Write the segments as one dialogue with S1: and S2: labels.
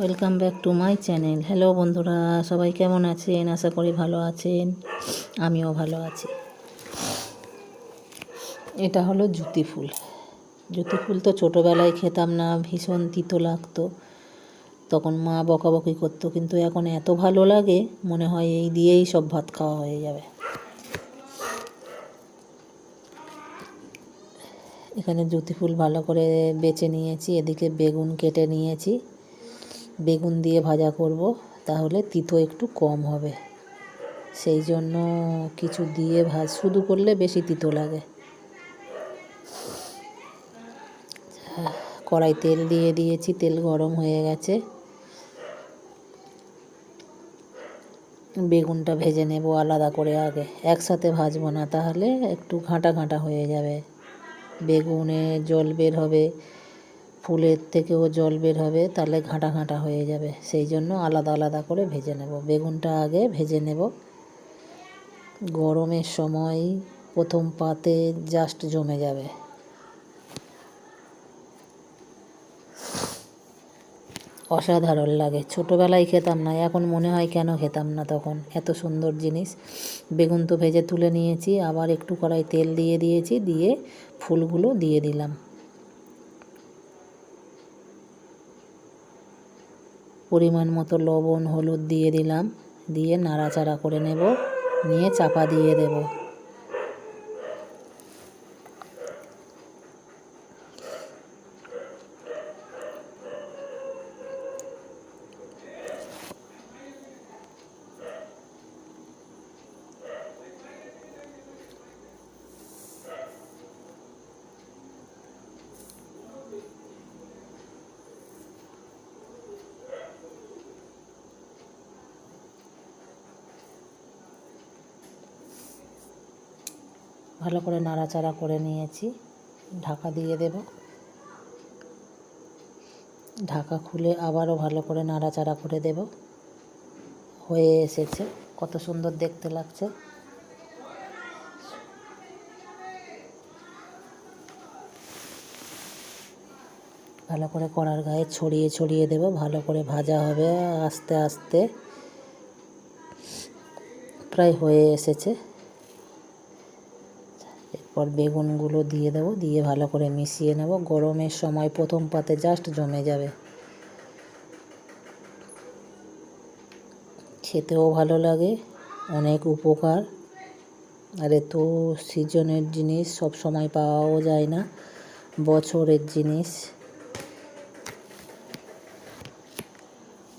S1: Welcome back to my channel hello বন্ধুরা। সবাই কেমন আছেন? আশা করি ভালো আছেন। আমিও ভালো আছি। এটা হলো জুতি ফুল। জুতি ফুল তো ছোটোবেলায় খেতাম না, ভীষণ তিতো লাগতো। তখন মা বকাবকি করতো, কিন্তু এখন এত ভালো লাগে, মনে হয় এই দিয়েই সব ভাত খাওয়া হয়ে যাবে। এখানে জুতি ফুল ভালো করে বেছে নিয়েছি, এদিকে বেগুন কেটে নিয়েছি। বেগুন দিয়ে ভাজা করব, তাহলে তিতো একটু কম হবে। সেই জন্য কিছু দিয়ে ভাজ শুধু করলে বেশি তিতো লাগে। কড়াই তেল দিয়ে দিয়েছি, তেল গরম হয়ে গেছে। বেগুনটা ভেজে নেব আলাদা করে আগে, একসাথে ভাজবো না, তাহলে একটু ঘাঁটা ঘাঁটা হয়ে যাবে। বেগুনে জল বের হবে। ফুলের থেকেও জল বের হবে, তাহলে ঘাঁটা ঘাঁটা হয়ে যাবে। সেই জন্য আলাদা আলাদা করে ভেজে নেব। বেগুনটা আগে ভেজে নেব। গরমের সময় প্রথম পাতে জাস্ট জমে যাবে। অসাধারণ লাগে। ছোটোবেলায় খেতাম না, এখন মনে হয় কেন খেতাম না তখন? এত সুন্দর জিনিস। বেগুন তো ভেজে তুলে নিয়েছি, আবার একটু কড়াই তেল দিয়ে দিয়েছি, দিয়ে ফুলগুলো দিয়ে দিলাম। পরিমাণ মতো লবণ হলুদ দিয়ে দিলাম। দিয়ে নাড়াচাড়া করে নেব। নিয়ে চাপা দিয়ে দেব। ভালো করে নাড়াচাড়া করে নিয়েছি। ঢাকা দিয়ে দেব। ঢাকা খুলে আবারও ভালো করে নাড়াচাড়া করে দেব। হয়ে এসেছে। কত সুন্দর দেখতে লাগছে। ভালো করে কড়ার গায়ে ছড়িয়ে ছড়িয়ে দেব। ভালো করে ভাজা হবে আস্তে আস্তে। প্রায় হয়ে এসেছে। এরপর বেগুনগুলো দিয়ে দেবো, দিয়ে ভালো করে মিশিয়ে নেব। গরমের সময় প্রথম পাতে জাস্ট জমে যাবে। খেতেও ভালো লাগে, অনেক উপকার। আর এত সিজনের জিনিস সব সময় পাওয়াও যায় না, বছরের জিনিস।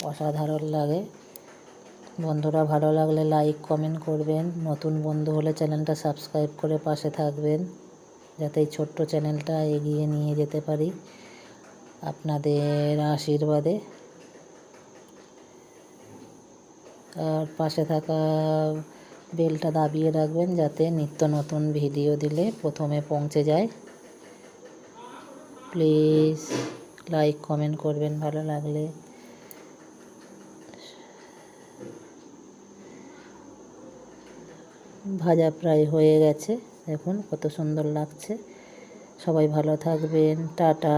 S1: অসাধারণ লাগে। বন্ধুরা, ভালো লাগলে লাইক কমেন্ট করবেন। নতুন বন্ধু হলে চ্যানেলটা সাবস্ক্রাইব করে পাশে থাকবেন, যাতে এই ছোট্ট চ্যানেলটা এগিয়ে নিয়ে যেতে পারি। আপনাদের আশীর্বাদে। আর পাশে থাকা বেলটা দাবিয়ে রাখবেন, যাতে নিত্য নতুন ভিডিও দিলে প্রথমে পৌঁছে যায়। প্লিজ লাইক কমেন্ট করবেন, ভালো লাগলে। ভাজা প্রায় হয়ে গেছে। দেখুন কত সুন্দর লাগছে। সবাই ভালো থাকবেন। টাটা।